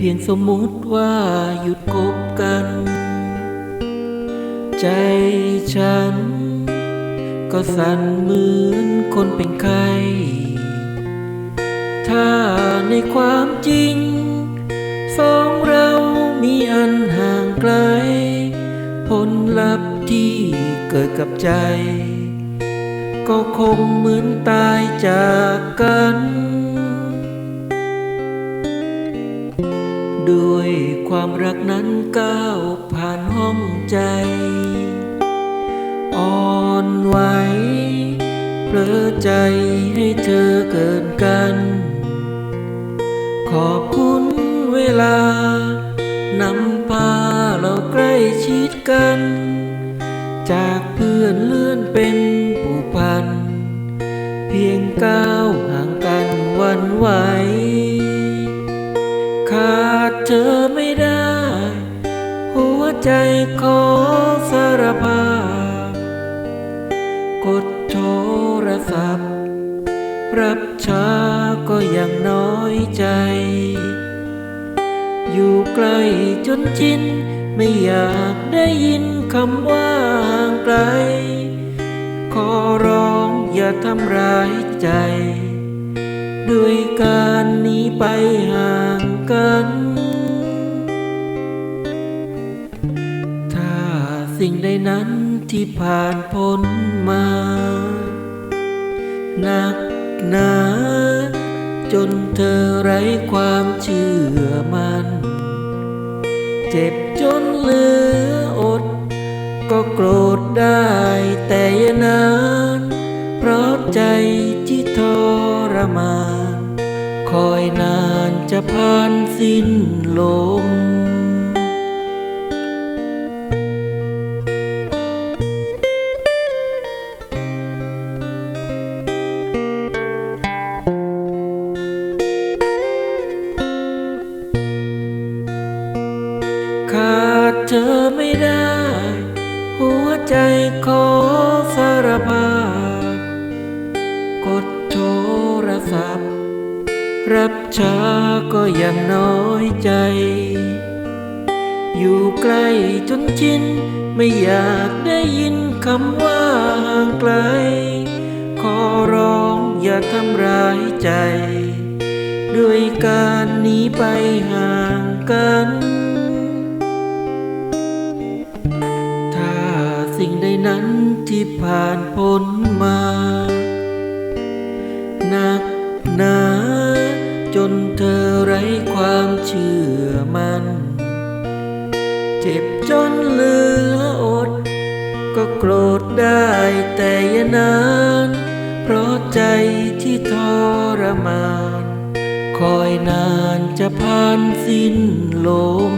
เพียงสมมุติว่าหยุดคบกัน ใจฉัน ก็สั่นเหมือนคนเป็นไข้ถ้าในความจริง สองเรามีอันห่างไกล ผลลัพธ์ที่เกิดกับใจ ก็คงเหมือนตายจากกัน ด้วยความรักนั้นก้าวผ่านห้องใจ อ่อนไหวเพลอใจให้เธอเกินกัน ขอบคุณเวลานำพาเราใกล้ชิดกัน จากเพื่อนเลื่อนเป็นผูกพัน เพียงก้าวห่างกันวันไหวข้า เธอไม่ได้ หัวใจขอสารภาพ กดโทรศัพท์ รับช้าก็ยังน้อยใจ อยู่ใกล้จนชิน ไม่อยากได้ยินคำว่าห่างไกล ขอร้องอย่าทำร้ายใจด้วยการหนีไปห่างกัน สิ่งใดนั้นที่ผ่านพ้นมาหนักหนาจนเธอไร้ความเชื่อมัน เจ็บจนเหลืออด ก็โกรธได้แต่ยานานเพราะใจที่ทรมาน คอยนานจะผ่านสิ้นลม ขาดเธอไม่ได้ หัวใจขอสารภาพกดโทรศัพท์ รับช้าก็ยังน้อยใจ อยู่ใกล้จนชินไม่อยากได้ยินคำว่าห่างไกล ขอร้องอย่าทำร้ายใจ ด้วยการหนีไปห่างกัน นั้นที่ผ่านพ้นมาหนักหนาจนเธอไร้ความเชื่อมัน เจ็บจนเหลืออด ก็โกรธได้แต่ยานาน เพราะใจที่ทรมาน คอยนานจะผ่านสิ้นลม